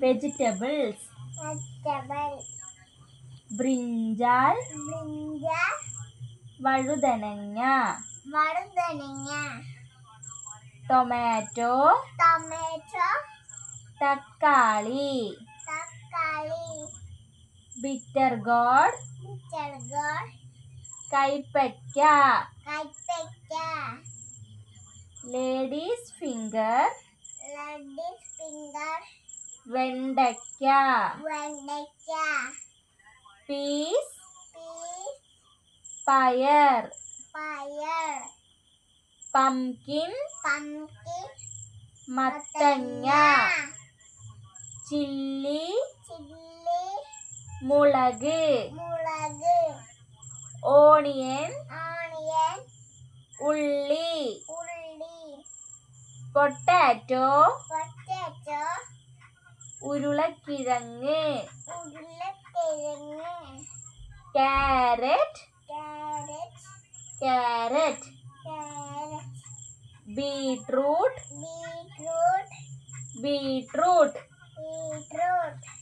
Vegetables vegetable brinjal brinjal വഴുതനങ്ങ. വഴുതനങ്ങ. Tomato tomato തക്കാളി. തക്കാളി. ബിറ്റർ ഗോഡ് ചെറുകോൾ കൈപ്പയ്ക്ക കൈപ്പറ്റ. ലേഡീസ് ഫിംഗർ ഫിംഗർ വെണ്ടയ്ക്ക. വെണ്ടയ്ക്ക പീസ്. പയർ. പയർ പംകിൻ. പംകിൻ മത്തങ്ങ. ചില്ലി. ചില്ലി മുളക്. മുളക് ഓണിയൻ ഓണിയൻ. ഉള്ളി. ഉള്ളി. പൊട്ടാറ്റോ. പൊട്ടാറ്റോ. ഉരുളക്കിഴങ്ങ്. ഉരുളക്കിഴങ്ങ്. Carrot. Carrot. Carrot. Carrot. Beetroot. Beetroot. Beetroot. Beetroot.